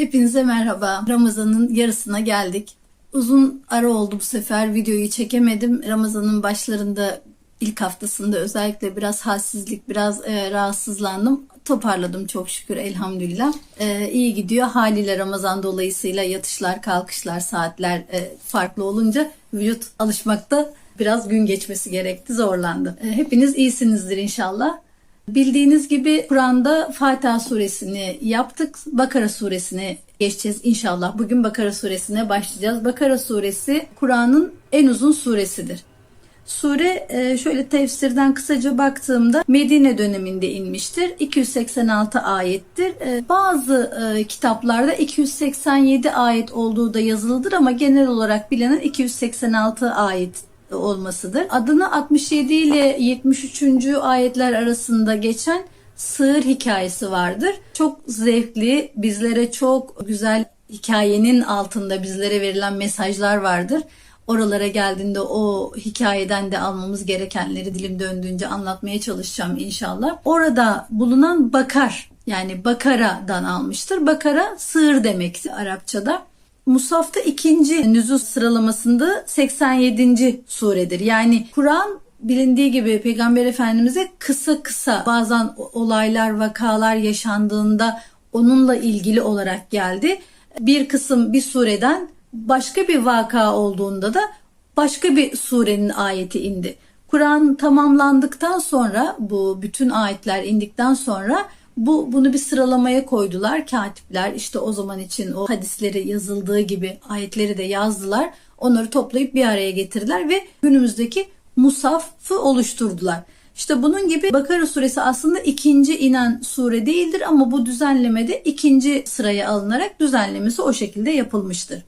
Hepinize merhaba. Ramazan'ın yarısına geldik. Uzun ara oldu bu sefer videoyu çekemedim. Ramazan'ın başlarında ilk haftasında özellikle biraz halsizlik, biraz e, rahatsızlandım. Toparladım çok şükür elhamdülillah. E, iyi gidiyor. Haliyle Ramazan dolayısıyla yatışlar, kalkışlar, saatler e, farklı olunca vücut alışmakta biraz gün geçmesi gerekti, zorlandı. E, hepiniz iyisinizdir inşallah. Bildiğiniz gibi Kur'an'da Fatiha suresini yaptık. Bakara suresine geçeceğiz inşallah. Bugün Bakara suresine başlayacağız. Bakara suresi Kur'an'ın en uzun suresidir. Sure e, şöyle tefsirden kısaca baktığımda Medine döneminde inmiştir. 286 ayettir. E, Bazı e, kitaplarda 287 ayet olduğu da yazılıdır ama genel olarak bilinen 286 ayet olmasıdır. Adını 67 ile 73. ayetler arasında geçen sığır hikayesi vardır. Çok zevkli, bizlere çok güzel hikayenin altında bizlere verilen mesajlar vardır. Oralara geldiğinde o hikayeden de almamız gerekenleri dilim döndüğünce anlatmaya çalışacağım inşallah. Orada bulunan bakar yani bakara'dan almıştır. Bakara sığır demekti Arapçada. Musaf'ta ikinci nüzul sıralamasında 87. suredir. Yani Kur'an bilindiği gibi Peygamber Efendimiz'e kısa kısa bazen olaylar, vakalar yaşandığında onunla ilgili olarak geldi. Bir kısım bir sureden başka bir vaka olduğunda da başka bir surenin ayeti indi. Kur'an tamamlandıktan sonra bu bütün ayetler indikten sonra bu bunu bir sıralamaya koydular. Katipler işte o zaman için o hadisleri yazıldığı gibi ayetleri de yazdılar. Onları toplayıp bir araya getirdiler ve günümüzdeki musafı oluşturdular. İşte bunun gibi Bakara suresi aslında ikinci inen sure değildir ama bu düzenlemede ikinci sıraya alınarak düzenlemesi o şekilde yapılmıştır.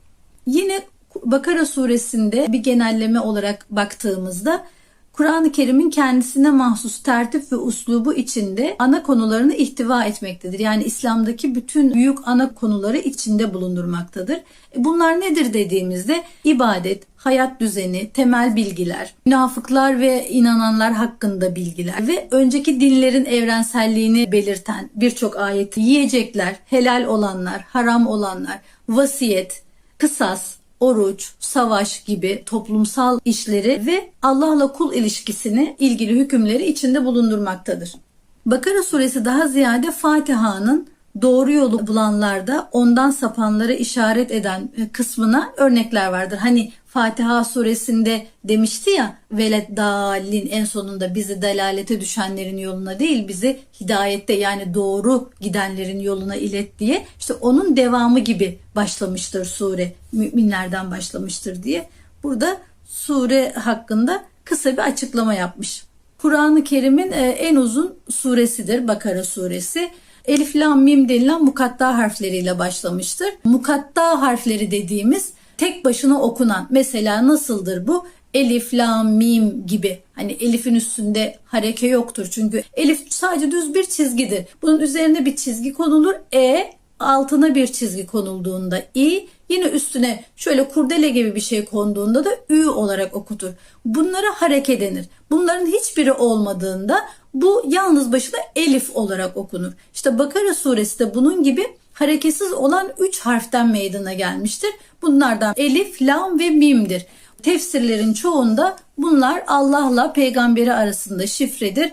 Yine Bakara suresinde bir genelleme olarak baktığımızda Kur'an-ı Kerim'in kendisine mahsus tertip ve uslubu içinde ana konularını ihtiva etmektedir. Yani İslam'daki bütün büyük ana konuları içinde bulundurmaktadır. E, Bunlar nedir dediğimizde ibadet, hayat düzeni, temel bilgiler, münafıklar ve inananlar hakkında bilgiler ve önceki dinlerin evrenselliğini belirten birçok ayeti yiyecekler, helal olanlar, haram olanlar, vasiyet, kısas, oruç, savaş gibi toplumsal işleri ve Allah'la kul ilişkisini ilgili hükümleri içinde bulundurmaktadır. Bakara suresi daha ziyade Fatiha'nın doğru yolu bulanlarda ondan sapanlara işaret eden kısmına örnekler vardır. Hani Fatiha suresinde demişti ya velet dalin en sonunda bizi delalete düşenlerin yoluna değil bizi hidayette yani doğru gidenlerin yoluna ilet diye işte onun devamı gibi başlamıştır sure müminlerden başlamıştır diye burada sure hakkında kısa bir açıklama yapmış. Kur'an-ı Kerim'in en uzun suresidir Bakara suresi. Elif, lam, mim denilen mukatta harfleriyle başlamıştır. Mukatta harfleri dediğimiz tek başına okunan. Mesela nasıldır bu? Elif, lam, mim gibi. Hani elifin üstünde hareke yoktur. Çünkü elif sadece düz bir çizgidir. Bunun üzerine bir çizgi konulur. E altına bir çizgi konulduğunda i yine üstüne şöyle kurdele gibi bir şey konduğunda da ü olarak okutur. Bunlara hareke denir. Bunların hiçbiri olmadığında bu yalnız başına elif olarak okunur. İşte Bakara suresi de bunun gibi hareketsiz olan 3 harften meydana gelmiştir. Bunlardan elif, lam ve mimdir. Tefsirlerin çoğunda bunlar Allah'la peygamberi arasında şifredir.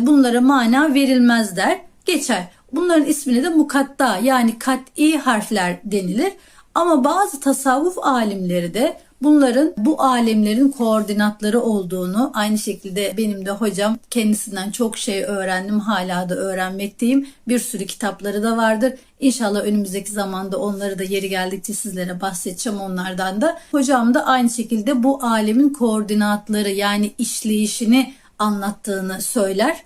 Bunlara mana verilmez der. Geçer. Bunların ismini de mukatta yani kat'i harfler denilir. Ama bazı tasavvuf alimleri de bunların bu alemlerin koordinatları olduğunu aynı şekilde benim de hocam kendisinden çok şey öğrendim hala da öğrenmekteyim. Bir sürü kitapları da vardır. İnşallah önümüzdeki zamanda onları da yeri geldikçe sizlere bahsedeceğim onlardan da. Hocam da aynı şekilde bu alemin koordinatları yani işleyişini anlattığını söyler.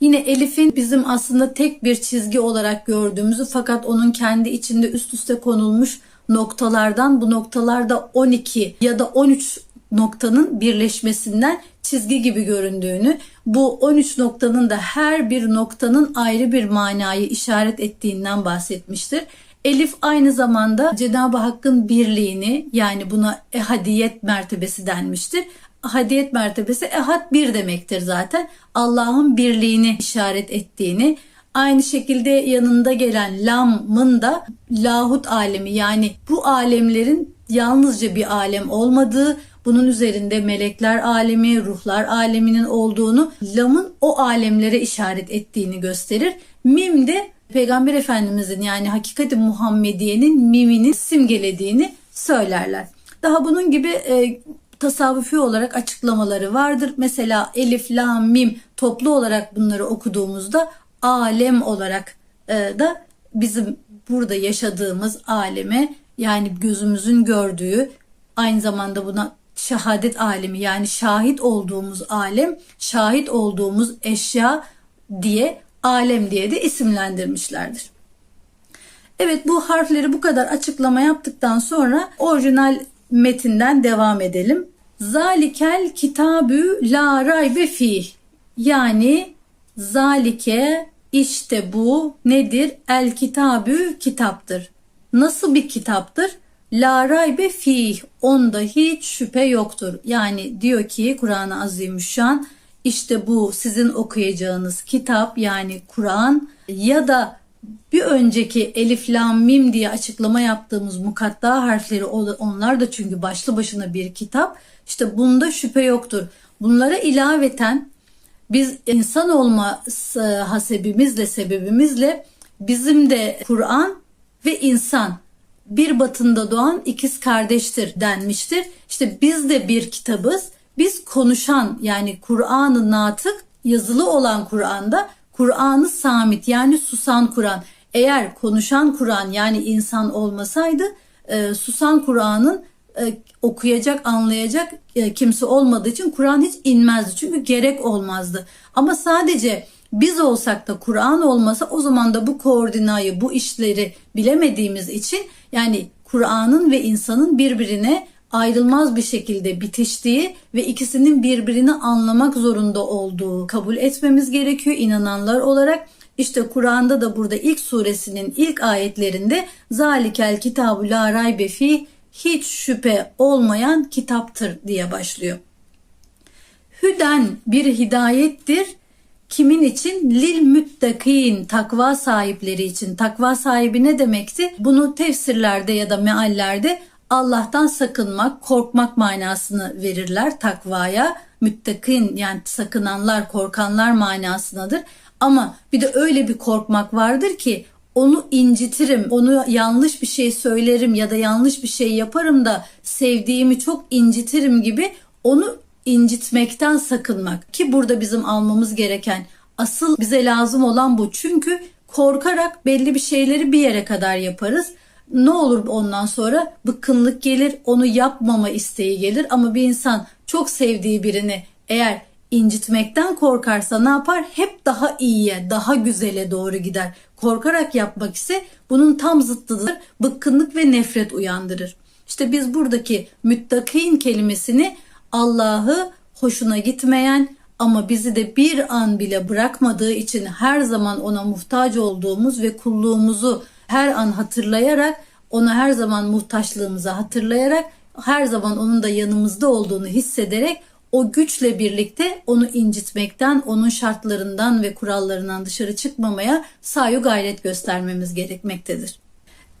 Yine Elif'in bizim aslında tek bir çizgi olarak gördüğümüzü fakat onun kendi içinde üst üste konulmuş noktalardan bu noktalarda 12 ya da 13 noktanın birleşmesinden çizgi gibi göründüğünü, bu 13 noktanın da her bir noktanın ayrı bir manayı işaret ettiğinden bahsetmiştir. Elif aynı zamanda Cenab-ı Hakk'ın birliğini yani buna ehadiyet mertebesi denmiştir ahadiyet mertebesi ehad bir demektir zaten. Allah'ın birliğini işaret ettiğini Aynı şekilde yanında gelen lamın da lahut alemi yani bu alemlerin yalnızca bir alem olmadığı, bunun üzerinde melekler alemi, ruhlar aleminin olduğunu, lamın o alemlere işaret ettiğini gösterir. Mim de Peygamber Efendimizin yani hakikati Muhammediye'nin mimini simgelediğini söylerler. Daha bunun gibi e, tasavvufi olarak açıklamaları vardır. Mesela elif, la, mim toplu olarak bunları okuduğumuzda alem olarak e, da bizim burada yaşadığımız aleme yani gözümüzün gördüğü aynı zamanda buna şehadet alemi yani şahit olduğumuz alem, şahit olduğumuz eşya diye alem diye de isimlendirmişlerdir. Evet bu harfleri bu kadar açıklama yaptıktan sonra orijinal metinden devam edelim. Zalikel kitabü la raybe fih. Yani zalike işte bu nedir? El kitabü kitaptır. Nasıl bir kitaptır? La raybe fih. Onda hiç şüphe yoktur. Yani diyor ki Kur'an-ı Azimüşşan işte bu sizin okuyacağınız kitap yani Kur'an ya da bir önceki elif lam mim diye açıklama yaptığımız mukatta harfleri onlar da çünkü başlı başına bir kitap. İşte bunda şüphe yoktur. Bunlara ilaveten biz insan olma hasebimizle sebebimizle bizim de Kur'an ve insan bir batında doğan ikiz kardeştir denmiştir. İşte biz de bir kitabız. Biz konuşan yani Kur'an-ı natık yazılı olan Kur'an'da Kur'an'ı samit yani susan Kur'an. Eğer konuşan Kur'an yani insan olmasaydı e, susan Kur'an'ın e, okuyacak, anlayacak e, kimse olmadığı için Kur'an hiç inmezdi. Çünkü gerek olmazdı. Ama sadece biz olsak da Kur'an olmasa o zaman da bu koordinayı, bu işleri bilemediğimiz için yani Kur'an'ın ve insanın birbirine ayrılmaz bir şekilde bitiştiği ve ikisinin birbirini anlamak zorunda olduğu kabul etmemiz gerekiyor inananlar olarak. İşte Kur'an'da da burada ilk suresinin ilk ayetlerinde zalikel kitabu la raybe fi hiç şüphe olmayan kitaptır diye başlıyor. Hüden bir hidayettir. Kimin için? Lil müttakin, takva sahipleri için. Takva sahibi ne demekti? Bunu tefsirlerde ya da meallerde Allah'tan sakınmak, korkmak manasını verirler takvaya. Müttakin yani sakınanlar, korkanlar manasındadır. Ama bir de öyle bir korkmak vardır ki onu incitirim, onu yanlış bir şey söylerim ya da yanlış bir şey yaparım da sevdiğimi çok incitirim gibi onu incitmekten sakınmak. Ki burada bizim almamız gereken asıl bize lazım olan bu. Çünkü korkarak belli bir şeyleri bir yere kadar yaparız. Ne olur ondan sonra bıkkınlık gelir, onu yapmama isteği gelir ama bir insan çok sevdiği birini eğer incitmekten korkarsa ne yapar? Hep daha iyiye, daha güzele doğru gider. Korkarak yapmak ise bunun tam zıttıdır. Bıkkınlık ve nefret uyandırır. İşte biz buradaki müttakin kelimesini Allah'ı hoşuna gitmeyen ama bizi de bir an bile bırakmadığı için her zaman ona muhtaç olduğumuz ve kulluğumuzu her an hatırlayarak ona her zaman muhtaçlığımızı hatırlayarak her zaman onun da yanımızda olduğunu hissederek o güçle birlikte onu incitmekten, onun şartlarından ve kurallarından dışarı çıkmamaya sayu gayret göstermemiz gerekmektedir.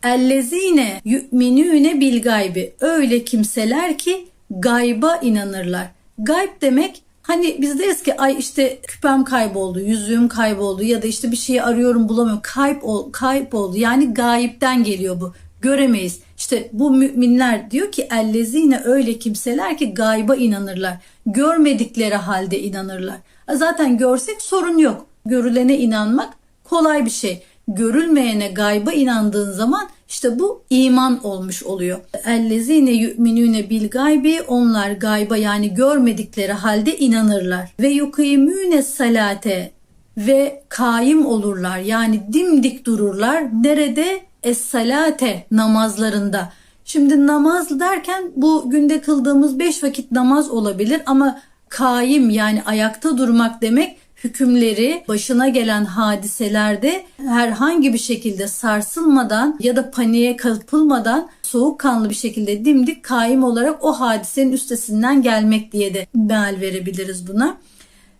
Ellezine yu'minüne bil gaybi. Öyle kimseler ki gayba inanırlar. Gayb demek hani biz deriz ki ay işte küpem kayboldu, yüzüğüm kayboldu ya da işte bir şeyi arıyorum bulamıyorum. Kayıp ol, kayıp oldu. Yani gayipten geliyor bu. Göremeyiz. İşte bu müminler diyor ki ellezine öyle kimseler ki gayba inanırlar. Görmedikleri halde inanırlar. Zaten görsek sorun yok. Görülene inanmak kolay bir şey. Görülmeyene gayba inandığın zaman işte bu iman olmuş oluyor. Ellezine yu'minune bil gaybi onlar gayba yani görmedikleri halde inanırlar. Ve yukimune salate ve kaim olurlar yani dimdik dururlar. Nerede? Es-salate namazlarında. Şimdi namaz derken bu günde kıldığımız beş vakit namaz olabilir ama kaim yani ayakta durmak demek hükümleri başına gelen hadiselerde herhangi bir şekilde sarsılmadan ya da paniğe kapılmadan soğukkanlı bir şekilde dimdik kaim olarak o hadisenin üstesinden gelmek diye de meal verebiliriz buna.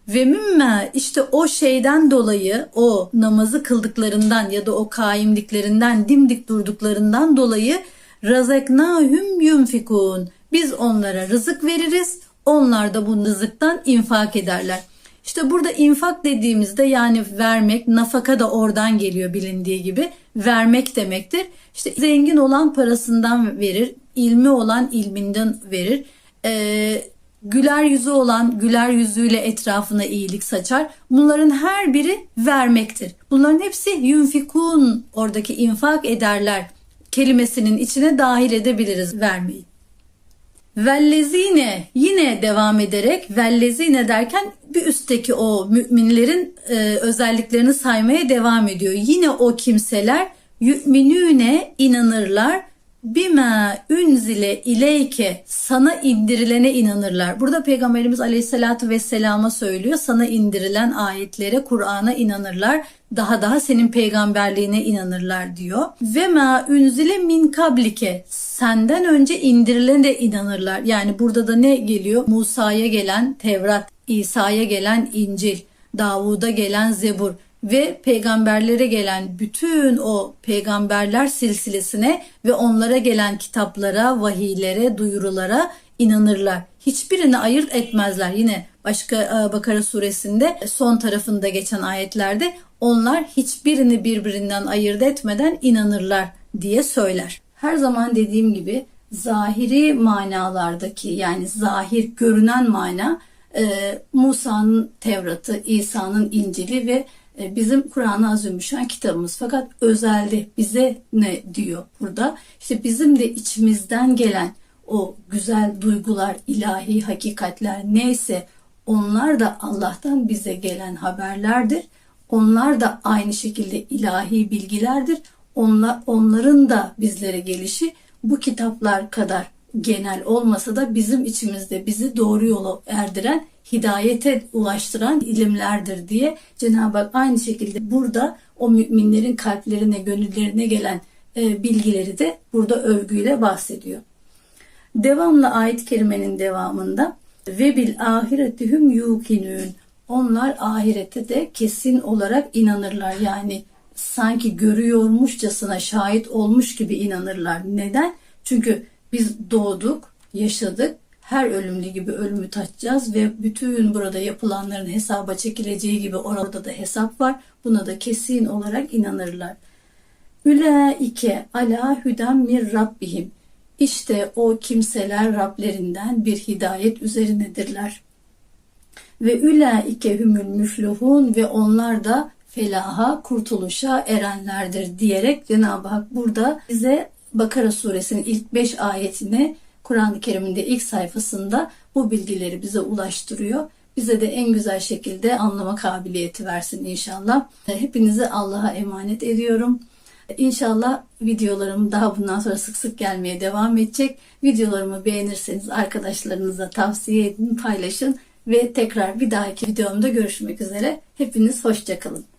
Ve mümme işte o şeyden dolayı o namazı kıldıklarından ya da o kaimliklerinden dimdik durduklarından dolayı razeknahum yunfikun. Biz onlara rızık veririz. Onlar da bu rızıktan infak ederler. İşte burada infak dediğimizde yani vermek, nafaka da oradan geliyor bilindiği gibi. Vermek demektir. İşte zengin olan parasından verir, ilmi olan ilminden verir. Ee, güler yüzü olan güler yüzüyle etrafına iyilik saçar. Bunların her biri vermektir. Bunların hepsi yunfikun oradaki infak ederler kelimesinin içine dahil edebiliriz vermeyi. Vellezine yine devam ederek vellezine derken bir üstteki o müminlerin e, özelliklerini saymaya devam ediyor. Yine o kimseler yüminüne inanırlar bima ünzile ileyke sana indirilene inanırlar. Burada Peygamberimiz Aleyhisselatü Vesselam'a söylüyor. Sana indirilen ayetlere, Kur'an'a inanırlar. Daha daha senin peygamberliğine inanırlar diyor. Ve ma ünzile min kablike senden önce indirilene de inanırlar. Yani burada da ne geliyor? Musa'ya gelen Tevrat, İsa'ya gelen İncil, Davud'a gelen Zebur ve peygamberlere gelen bütün o peygamberler silsilesine ve onlara gelen kitaplara, vahiylere, duyurulara inanırlar. Hiçbirini ayırt etmezler. Yine başka e, Bakara suresinde son tarafında geçen ayetlerde onlar hiçbirini birbirinden ayırt etmeden inanırlar diye söyler. Her zaman dediğim gibi zahiri manalardaki yani zahir görünen mana e, Musa'nın Tevrat'ı, İsa'nın İncil'i ve e, bizim Kur'an-ı Azimüşşan kitabımız. Fakat özelde bize ne diyor burada? İşte bizim de içimizden gelen o güzel duygular, ilahi hakikatler neyse onlar da Allah'tan bize gelen haberlerdir. Onlar da aynı şekilde ilahi bilgilerdir. Onlar, onların da bizlere gelişi bu kitaplar kadar genel olmasa da bizim içimizde bizi doğru yola erdiren, hidayete ulaştıran ilimlerdir diye Cenab-ı Hak aynı şekilde burada o müminlerin kalplerine, gönüllerine gelen e, bilgileri de burada övgüyle bahsediyor. Devamlı ayet-i kerimenin devamında ve bil ahiretihum yukinun. Onlar ahirete de kesin olarak inanırlar. Yani sanki görüyormuşçasına şahit olmuş gibi inanırlar. Neden? Çünkü biz doğduk, yaşadık. Her ölümlü gibi ölümü taşıyacağız ve bütün burada yapılanların hesaba çekileceği gibi orada da hesap var. Buna da kesin olarak inanırlar. Ülaike ala hüdem mir rabbihim. İşte o kimseler Rablerinden bir hidayet üzerinedirler. Ve ülaike hümül müflühun ve onlar da felaha, kurtuluşa erenlerdir diyerek Cenab-ı Hak burada bize Bakara suresinin ilk 5 ayetine Kur'an-ı Kerim'in de ilk sayfasında bu bilgileri bize ulaştırıyor. Bize de en güzel şekilde anlama kabiliyeti versin inşallah. Hepinizi Allah'a emanet ediyorum. İnşallah videolarım daha bundan sonra sık sık gelmeye devam edecek. Videolarımı beğenirseniz arkadaşlarınıza tavsiye edin, paylaşın ve tekrar bir dahaki videomda görüşmek üzere. Hepiniz hoşçakalın.